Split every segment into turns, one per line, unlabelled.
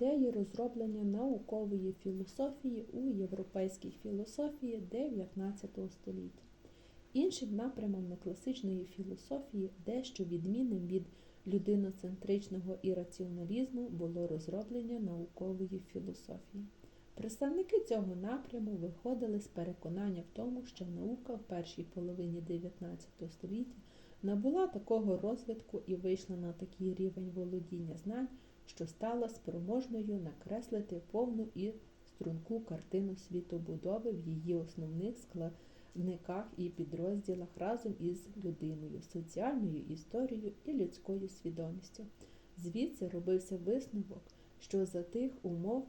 ідеї розроблення наукової філософії у європейській філософії 19 століття. Іншим напрямом некласичної філософії, дещо відмінним від людиноцентричного і було розроблення наукової філософії. Представники цього напряму виходили з переконання в тому, що наука в першій половині 19 століття набула такого розвитку і вийшла на такий рівень володіння знань, що стала спроможною накреслити повну і струнку картину світобудови в її основних складниках і підрозділах разом із людиною, соціальною історією і людською свідомістю. Звідси робився висновок, що за тих умов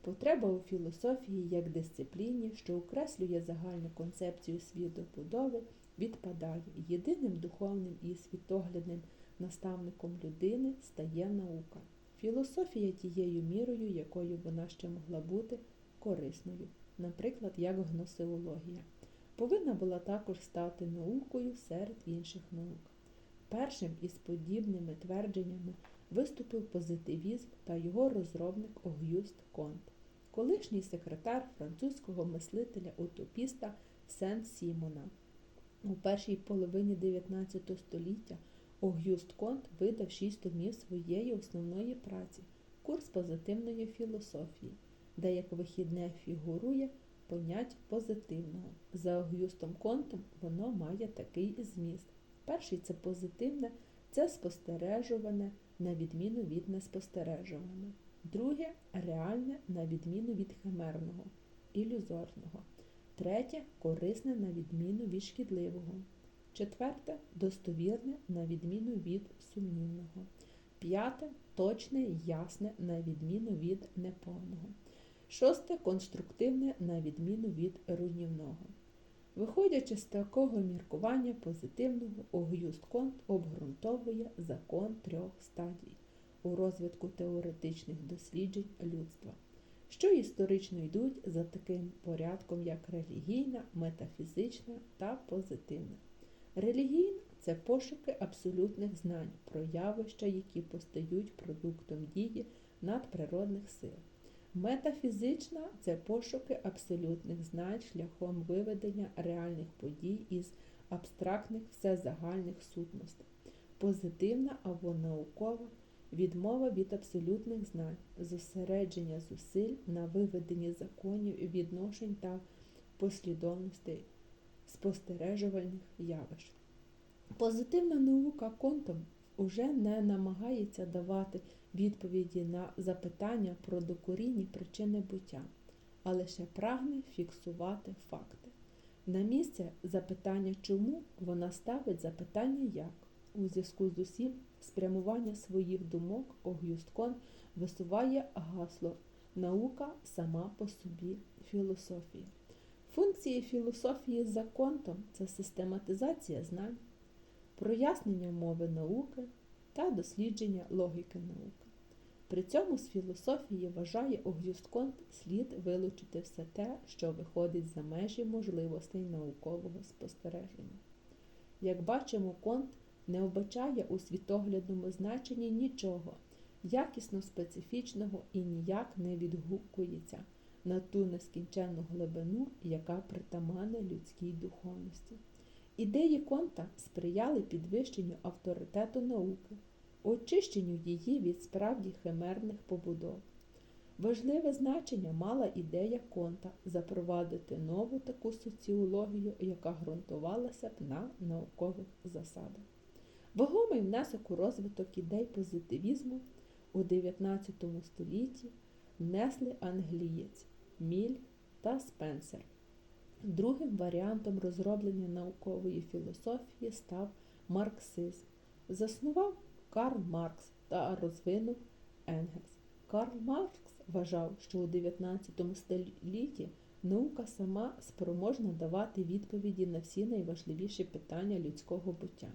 потреба у філософії як дисципліні, що окреслює загальну концепцію світобудови, відпадає. Єдиним духовним і світоглядним наставником людини стає наука. Філософія тією мірою, якою вона ще могла бути корисною, наприклад, як гносеологія, повинна була також стати наукою серед інших наук. Першим із подібними твердженнями виступив позитивізм та його розробник Огюст Конт, колишній секретар французького мислителя-утопіста Сен-Сімона. У першій половині 19 століття Огюст Конт видав шість томів своєї основної праці Курс позитивної філософії, де як вихідне фігурує понять позитивного. За Огюстом Контом воно має такий зміст. Перший це позитивне, це спостережуване, на відміну від неспостережуваного. Друге реальне, на відміну від химерного, ілюзорного. Третє корисне на відміну від шкідливого. Четверте достовірне на відміну від сумнівного. П'яте точне ясне на відміну від неповного. Шосте конструктивне на відміну від руйнівного. Виходячи з такого міркування позитивного, Огюст Конт обґрунтовує закон трьох стадій у розвитку теоретичних досліджень людства, що історично йдуть за таким порядком, як релігійна, метафізична та позитивна. Релігійна це пошуки абсолютних знань про явища, які постають продуктом дії надприродних сил. Метафізична це пошуки абсолютних знань шляхом виведення реальних подій із абстрактних всезагальних сутностей. Позитивна або наукова відмова від абсолютних знань, зосередження зусиль на виведенні законів, відношень та послідовностей спостережувальних явищ. Позитивна наука контом уже не намагається давати відповіді на запитання про докорінні причини буття, а лише прагне фіксувати факти. На місце запитання чому вона ставить запитання як. У зв'язку з усім спрямування своїх думок Огюсткон висуває гасло Наука сама по собі філософії. Функції філософії за контом це систематизація знань, прояснення мови науки та дослідження логіки науки. При цьому з філософії вважає Огюст Конт слід вилучити все те, що виходить за межі можливостей наукового спостереження. Як бачимо, Конт не обачає у світоглядному значенні нічого якісно специфічного і ніяк не відгукується на ту нескінченну глибину, яка притаманна людській духовності. Ідеї Конта сприяли підвищенню авторитету науки, очищенню її від справді химерних побудов. Важливе значення мала ідея Конта запровадити нову таку соціологію, яка ґрунтувалася б на наукових засадах. Вагомий внесок у розвиток ідей позитивізму у 19 столітті внесли англієць Міль та Спенсер. Другим варіантом розроблення наукової філософії став марксизм. Заснував Карл Маркс та розвинув Енгельс. Карл Маркс вважав, що у 19 столітті наука сама спроможна давати відповіді на всі найважливіші питання людського буття.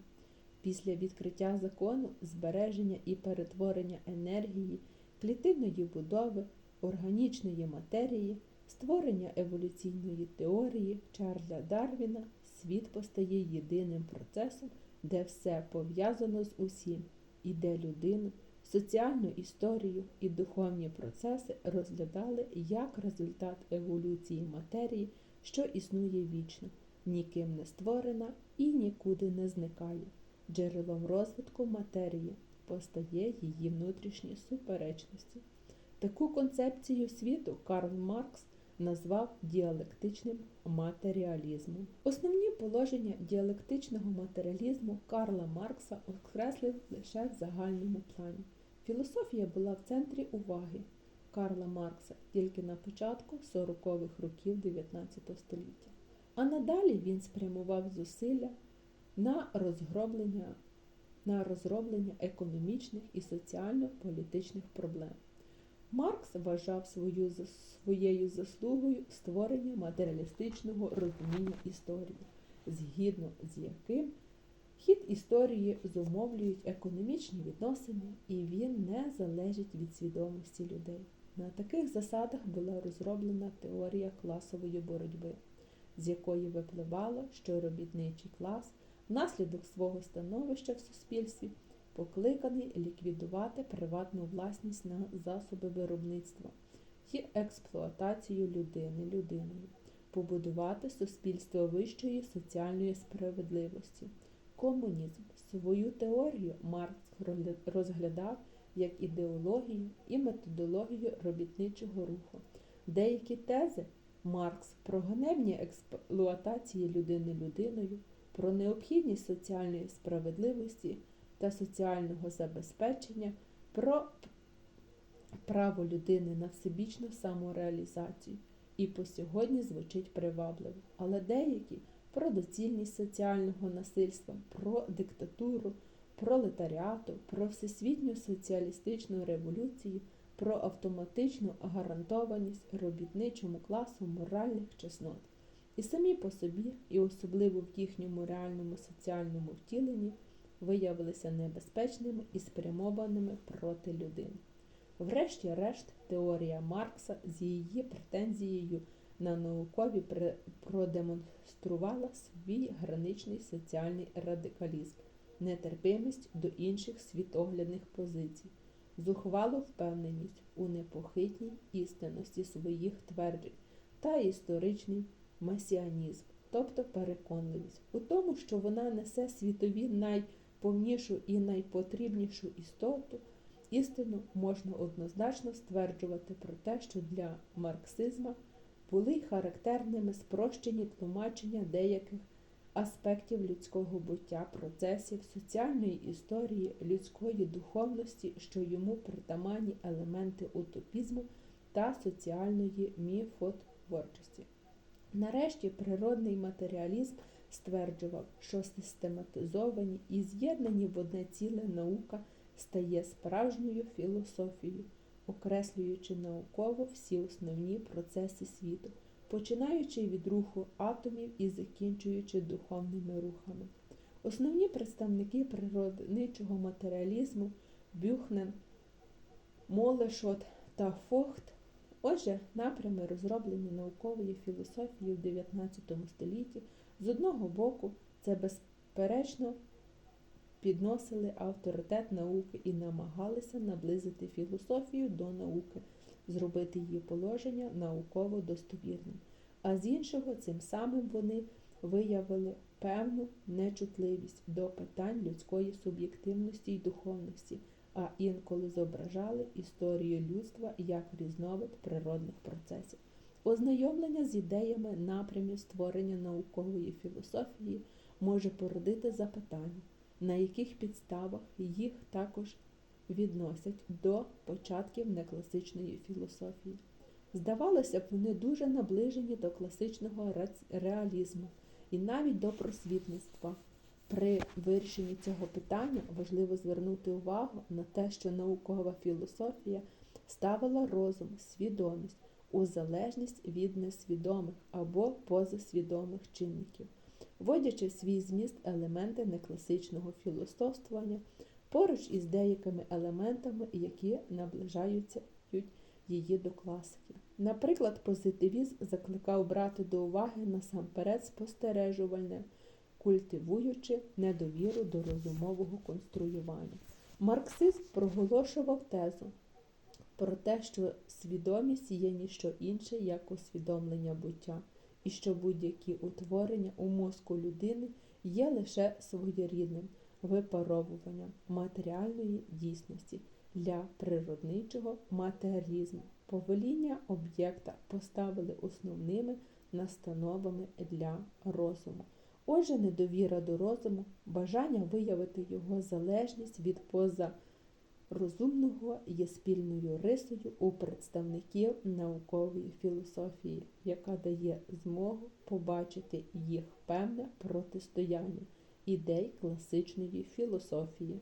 Після відкриття закону, збереження і перетворення енергії, клітинної будови, органічної матерії, створення еволюційної теорії Чарльза Дарвіна, світ постає єдиним процесом, де все пов'язано з усім, і де людину соціальну історію і духовні процеси розглядали як результат еволюції матерії, що існує вічно, ніким не створена і нікуди не зникає. Джерелом розвитку матерії постає її внутрішні суперечності. Таку концепцію світу Карл Маркс назвав діалектичним матеріалізмом. Основні положення діалектичного матеріалізму Карла Маркса окреслив лише в загальному плані. Філософія була в центрі уваги Карла Маркса тільки на початку 40-х років 19 століття, а надалі він спрямував зусилля на розроблення, на розроблення економічних і соціально-політичних проблем. Маркс вважав свою, своєю заслугою створення матеріалістичного розуміння історії, згідно з яким хід історії зумовлюють економічні відносини, і він не залежить від свідомості людей. На таких засадах була розроблена теорія класової боротьби, з якої випливало, що робітничий клас внаслідок свого становища в суспільстві покликаний ліквідувати приватну власність на засоби виробництва і експлуатацію людини людиною, побудувати суспільство вищої соціальної справедливості. Комунізм свою теорію Маркс розглядав як ідеологію і методологію робітничого руху. Деякі тези Маркс про ганебні експлуатації людини людиною, про необхідність соціальної справедливості та соціального забезпечення, про право людини на всебічну самореалізацію і по сьогодні звучить привабливо, але деякі про доцільність соціального насильства, про диктатуру, пролетаріату, про всесвітню соціалістичну революцію, про автоматичну гарантованість робітничому класу моральних чеснот. І самі по собі, і особливо в їхньому реальному соціальному втіленні виявилися небезпечними і спрямованими проти людини. Врешті-решт, теорія Маркса з її претензією на наукові продемонструвала свій граничний соціальний радикалізм, нетерпимість до інших світоглядних позицій, зухвалу впевненість у непохитній істинності своїх тверджень та історичний месіанізм, тобто переконливість у тому, що вона несе світові най повнішу і найпотрібнішу істоту, істину можна однозначно стверджувати про те, що для марксизма були характерними спрощені тлумачення деяких аспектів людського буття, процесів, соціальної історії, людської духовності, що йому притаманні елементи утопізму та соціальної міфотворчості. Нарешті природний матеріалізм стверджував, що систематизовані і з'єднані в одне ціле наука стає справжньою філософією, окреслюючи науково всі основні процеси світу, починаючи від руху атомів і закінчуючи духовними рухами. Основні представники природничого матеріалізму Бюхнен, Молешот та Фохт Отже, напрями, розроблені наукової філософії в 19 столітті, з одного боку, це безперечно підносили авторитет науки і намагалися наблизити філософію до науки, зробити її положення науково достовірним. А з іншого, цим самим вони виявили певну нечутливість до питань людської суб'єктивності й духовності а інколи зображали історію людства як різновид природних процесів. Ознайомлення з ідеями напрямів створення наукової філософії може породити запитання, на яких підставах їх також відносять до початків некласичної філософії. Здавалося б, вони дуже наближені до класичного реалізму і навіть до просвітництва. При вирішенні цього питання важливо звернути увагу на те, що наукова філософія ставила розум, свідомість у залежність від несвідомих або позасвідомих чинників, вводячи в свій зміст елементи некласичного філософствування поруч із деякими елементами, які наближаються її до класики. Наприклад, позитивізм закликав брати до уваги насамперед спостережувальне культивуючи недовіру до розумового конструювання. Марксизм проголошував тезу про те, що свідомість є ніщо інше, як усвідомлення буття, і що будь-які утворення у мозку людини є лише своєрідним випаровуванням матеріальної дійсності для природничого матеріалізму. Повеління об'єкта поставили основними настановами для розуму. Отже, недовіра до розуму, бажання виявити його залежність від позарозумного є спільною рисою у представників наукової філософії, яка дає змогу побачити їх певне протистояння ідей класичної філософії.